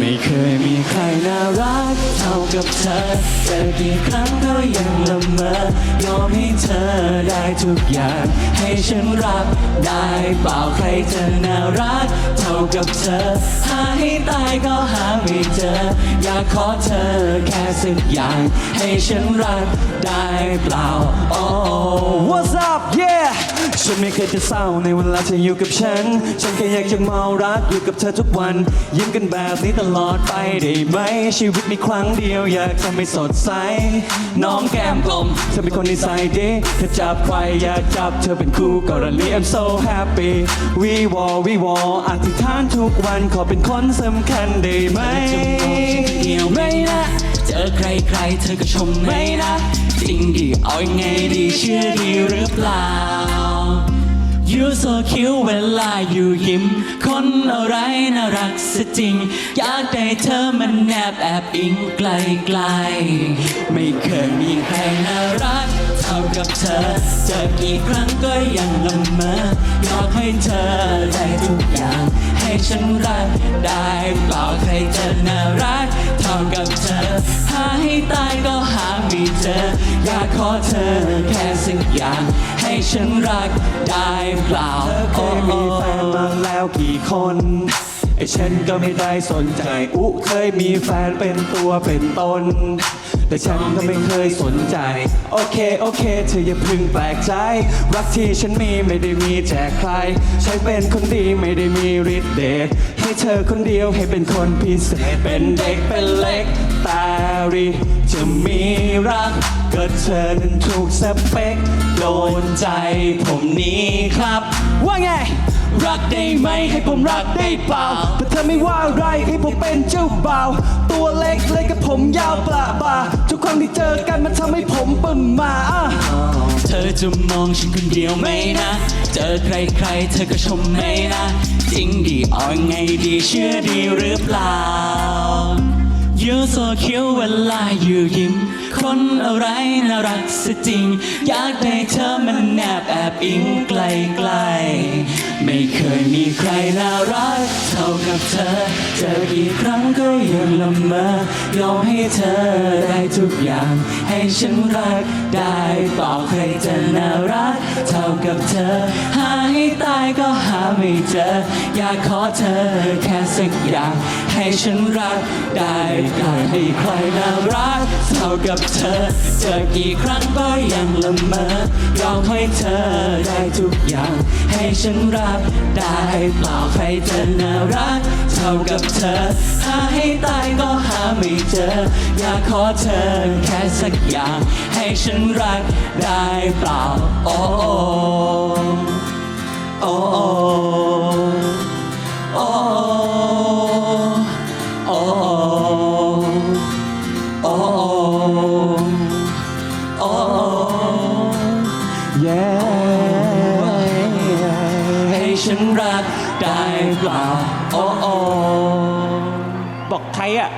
ไม่เคยมีใครน่ารักเท่ากับเธอเจอกี่ครั้งก็ยังละเมอยอมให้เธอได้ทุกอย่าง ให้ฉันรักได้เปล่าใครเธอน่ารัก เท่ากับเธอ ให้ตายก็หาไม่เจอ อยากขอเธอแค่สักอย่าง ให้ฉันรักได้เปล่า oh What's up yeah ฉันไม่เคยจะเศร้าในเวลาเธออยู่กับฉัน ฉันแค่อยากจะเมารักอยู่กับเธอทุกวัน ยิ้มกันแบบนี้ตลอดไปได้ไหม ชีวิตมีครั้งเดียวอยากทำให้สดใส น้องแก้มกลมเธอเป็นคนนิสัยดีเธอจับใครอย่าจับเธอเป็นคู่กรณี I'm so happy วีวอวีวออธิษฐานทุกวันขอเป็นคนสำคัญได้ไหมจะมองฉันคนเดียวไม่นะเจอใครใครเธอก็ชมไม่นะจริงดิเอายังไงดีเชื่อดีหรือเปล่า You so cute เวลาอยู่ยิ้ม คนอะไรน่ารักซะจริง อยากได้เธอมันแนบแอบอิงไกลไกลๆไม่เคยมีใครน่ารักเท่ากับเธอ เจอกี่ครั้งก็ยังละเมออยากให้เธอได้ทุกอย่าง ให้ฉันรัก ได้เปล่าใครจะน่ารักเท่ากับเธอ หาให้ตายก็หาไม่เจอ อยากขอเธอแค่สักอย่าง ให้ฉันรักได้เปล่าเธอเคยมีแฟนมาแล้วกี่คน อ้ฉันก็ไม่ได้สนใจ อุเคยมีแฟนเป็นตัวเป็นตน แต่ฉันก็ไม่เคยสนใจ โอเค โอเค เธออย่าพึ่งแปลกใจ รักที่ฉันมีไม่ได้มีแจกใครใช้เป็นคนดีไม่ได้มีฤทธิ์เดช ให้เธอคนเดียวให้เป็นคนพิเศษ เป็นเด็กเป็นเล็กตารีจะมีรักก็เธอนั้นถูกสเปคโดนใจผมนี้ครับ ว่าไง รักได้ไหมให้ผมรักได้เปล่าแต่เธอไม่ว่าอะไรให้ผมเป็นเจ้าบ่าว ตัวเล็กเลยกับผมยาวปลาบาทุกครั้งที่เจอกันมันทำให้ผมปึ้มมาอะเธอจะมองฉันคนเดียวไหมนะ เจอใครใครๆเธอก็ชมไหมนะจริงดีเอายังไงดีเชื่อดีหรือเปล่า You so cute เวลาอยู่ยิ้ม คนอะไรน่ารักซะจริง อยากได้เธอมันแนบแอบอิงไกลไกลๆไม่เคยมีใครน่ารักเท่ากับเธอ เจอกี่ครั้งก็ยังละเมอยอมให้เธอได้ทุกอย่าง ให้ฉันรักได้เปล่าใครจะน่ารัก เท่ากับเธอ หาให้ตายก็ ไม่เจอ อยากขอเธอแค่สักอย่าง ให้ฉันรักได้ใครให้ใครน่ารักเท่ากับเธอ เจอกี่ครั้งก็ยังละเมอยอมให้เธอได้ทุกอย่าง ให้ฉันรักได้เปล่าใครจะน่ารักเท่ากับเธอ หาให้ตายก็หาไม่เจอ อยากขอเธอแค่สักอย่าง ให้ฉันรักได้เปล่าโอ้ โอ้โอ้โอ้โอ้โอ้โอ้เย้ให้ฉันรักได้เปล่าโอ้โอ้บอกใครอะ